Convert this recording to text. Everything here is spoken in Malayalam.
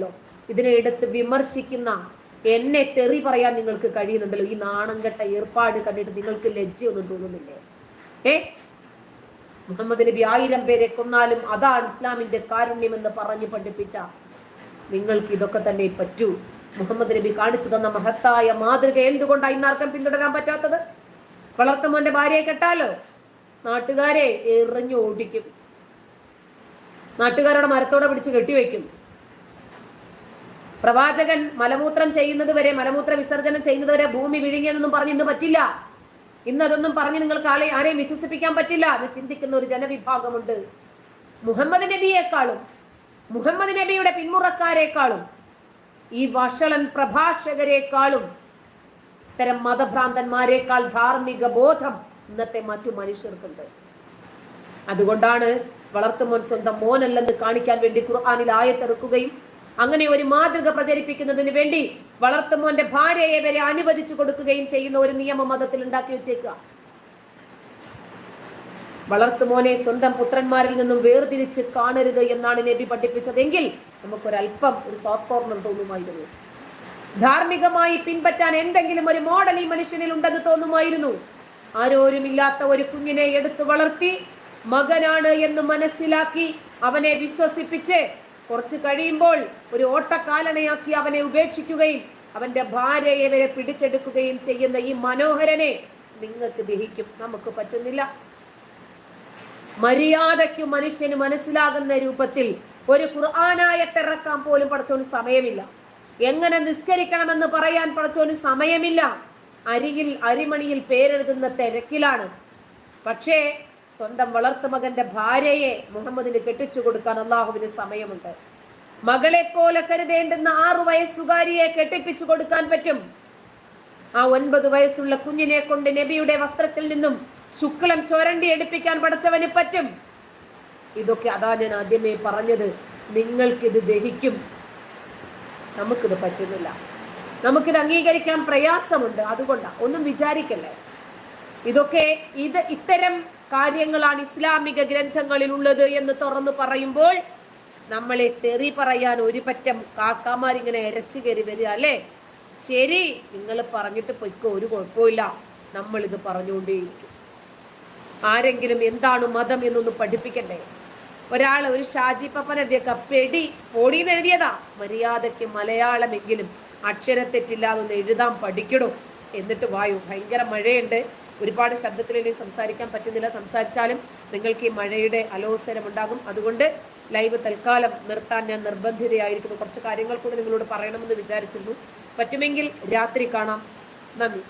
കഴിയുന്നുണ്ടല്ലോ ഇതിനെ എടുത്ത് വിമർശിക്കുന്ന എന്നെ തെറി പറയാൻ നിങ്ങൾക്ക് കഴിയുന്നുണ്ടല്ലോ. ഈ നാണംകെട്ട ഏർപ്പാട് കണ്ടിട്ട് നിങ്ങൾക്ക് ലജ്ജയൊന്നും തോന്നുന്നില്ലേ? ഏ? മുഹമ്മദ് നബി ആയിരം പേരെ കൊന്നാലും അതാണ് ഇസ്ലാമിന്റെ കാരുണ്യം എന്ന് പറഞ്ഞ് പഠിപ്പിച്ച നിങ്ങൾക്ക് ഇതൊക്കെ തന്നെ പറ്റൂ. മുഹമ്മദ് നബി കാണിച്ചു തന്ന മഹത്തായ മാതൃക എന്തുകൊണ്ടാണ് ഇന്നാർക്കും പിന്തുടരാൻ പറ്റാത്തത്? വളർത്തുമോന്റെ ഭാര്യയെ കെട്ടാലോ? നാട്ടുകാരെ എറിഞ്ഞു ഓടിക്കും. നാട്ടുകാരുടെ മരത്തോടെ പിടിച്ച് കെട്ടിവെക്കും. പ്രവാചകൻ മലമൂത്രം ചെയ്യുന്നത് വരെ മലമൂത്ര വിസർജനം ചെയ്യുന്നത് വരെ ഭൂമി വിഴുങ്ങിയതൊന്നും പറഞ്ഞ് ഇന്ന് പറ്റില്ല. ഇന്ന് അതൊന്നും പറഞ്ഞ് നിങ്ങൾക്ക് ആളെ ആരെയും വിശ്വസിപ്പിക്കാൻ പറ്റില്ല എന്ന് ചിന്തിക്കുന്ന ഒരു ജനവിഭാഗമുണ്ട്. മുഹമ്മദ് നബിയേക്കാളും മുഹമ്മദ് നബിയുടെ പിന്മുറക്കാരെക്കാളും ഈ വഷളൻ പ്രഭാഷകരെക്കാളും ഇത്തരം മതഭ്രാന്തന്മാരെക്കാൾ ധാർമ്മിക ബോധം ഇന്നത്തെ മറ്റു മനുഷ്യർക്കുണ്ട്. അതുകൊണ്ടാണ് വളർത്തുമോൻ സ്വന്തം മോനല്ലെന്ന് കാണിക്കാൻ വേണ്ടി ഖുർആാനിൽ ആയത്തിറക്കുകയും അങ്ങനെ ഒരു മാതൃക പ്രചരിപ്പിക്കുന്നതിന് വേണ്ടി വളർത്തുമോന്റെ ഭാര്യയെ വരെ അനുവദിച്ചു കൊടുക്കുകയും ചെയ്യുന്ന ഒരു നിയമം മതത്തിൽ ഉണ്ടാക്കി വെച്ചേക്കുക. വളർത്തുമോനെ സ്വന്തം പുത്രന്മാരിൽ നിന്നും വേർതിരിച്ച് കാണരുത് എന്നാണ് നബി പഠിപ്പിച്ചതെങ്കിൽ നമുക്കൊരല്പം ഒരു സോഫ്റ്റ് കോർണർ തോന്നുമായിരുന്നു. ധാർമ്മികമായി പിൻപറ്റാൻ എന്തെങ്കിലും ഒരു മോഡൽ ഈ മനുഷ്യനിൽ ഉണ്ടെന്ന് തോന്നുമായിരുന്നു. ആരോരുമില്ലാത്ത ഒരു കുഞ്ഞിനെ എടുത്തു വളർത്തി മകനാണ് എന്ന് മനസ്സിലാക്കി അവനെ വിശ്വസിപ്പിച്ച് കുറച്ച് കഴിയുമ്പോൾ ഒരു ഓട്ടക്കാലണയാക്കി അവനെ ഉപേക്ഷിക്കുകയും അവന്റെ ഭാര്യയെ വരെ പിടിച്ചെടുക്കുകയും ചെയ്യുന്ന ഈ മനോഹരനെ നിങ്ങൾക്ക് ദഹിക്കും. നമുക്ക് പറ്റുന്നില്ല. മര്യാദയ്ക്ക് മനുഷ്യന് മനസ്സിലാകുന്ന രൂപത്തിൽ ഒരു ഖുർആാനായത്തിറക്കാൻ പോലും പഠിച്ചോന് സമയമില്ല. എങ്ങനെ നിസ്കരിക്കണമെന്ന് പറയാൻ പഠിച്ചോന് സമയമില്ല. അരിയിൽ അരിമണിയിൽ പേരെഴുതുന്ന തിരക്കിലാണ്. പക്ഷേ സ്വന്തം വളർത്തുമകന്റെ ഭാര്യയെ മുഹമ്മദിന് കെട്ടിച്ചു കൊടുക്കാൻ അള്ളാഹുവിന് സമയമുണ്ട്. മകളെ പോലെ കരുതേണ്ടുന്ന ആറു വയസ്സുകാരിയെ കെട്ടിപ്പിച്ചു കൊടുക്കാൻ പറ്റും. ആ ഒൻപത് വയസ്സുള്ള കുഞ്ഞിനെ കൊണ്ട് നബിയുടെ വസ്ത്രത്തിൽ നിന്നും ശുക്ലം ചൊരണ്ടി എടുപ്പിക്കാൻ പഠിച്ചവന് പറ്റും. ഇതൊക്കെ അതാ ഞാൻ ആദ്യമേ പറഞ്ഞത്. നിങ്ങൾക്കിത് ദഹിക്കും. നമുക്കിത് പറ്റുന്നില്ല. നമുക്കിത് അംഗീകരിക്കാൻ പ്രയാസമുണ്ട്. അതുകൊണ്ടാണ് ഒന്നും വിചാരിക്കല്ലേ? ഇതൊക്കെ ഇത് ഇത്തരം കാര്യങ്ങളാണ് ഇസ്ലാമിക ഗ്രന്ഥങ്ങളിൽ ഉള്ളത് എന്ന് തുറന്നു പറയുമ്പോൾ നമ്മളെ തെറി പറയാൻ ഒരു പറ്റം കാക്കാമാരിങ്ങനെ ഇരച്ചു കയറി വരിക അല്ലേ? ശരി നിങ്ങൾ പറഞ്ഞിട്ട് പൊയ്ക്കോ ഒരു കുഴപ്പമില്ല. നമ്മൾ ഇത് പറഞ്ഞുകൊണ്ടേയിരിക്കും. ആരെങ്കിലും എന്താണ് മതം എന്നൊന്ന് പഠിപ്പിക്കണ്ടേ? ഒരാൾ ഒരു ഷാജി പപ്പൻ എഴുതിയൊക്കെ പെടി പൊടിന്ന് എഴുതിയതാ. മര്യാദയ്ക്ക് മലയാളമെങ്കിലും അക്ഷരത്തെറ്റില്ലാതൊന്ന് എഴുതാൻ പഠിക്കണോ? എന്നിട്ട് വായു ഭയങ്കര മഴയുണ്ട്. ഒരുപാട് ശബ്ദത്തിൽ ഇനി സംസാരിക്കാൻ പറ്റുന്നില്ല. സംസാരിച്ചാലും നിങ്ങൾക്ക് ഈ മഴയുടെ അലോസരം ഉണ്ടാകും അതുകൊണ്ട് ലൈവ് തൽക്കാലം നിർത്താൻ ഞാൻ നിർബന്ധിതയായിരിക്കുന്നു. കുറച്ച് കാര്യങ്ങൾ കൂടി നിങ്ങളോട് പറയണമെന്ന് വിചാരിച്ചിരുന്നു. പറ്റുമെങ്കിൽ രാത്രി കാണാം. നന്ദി.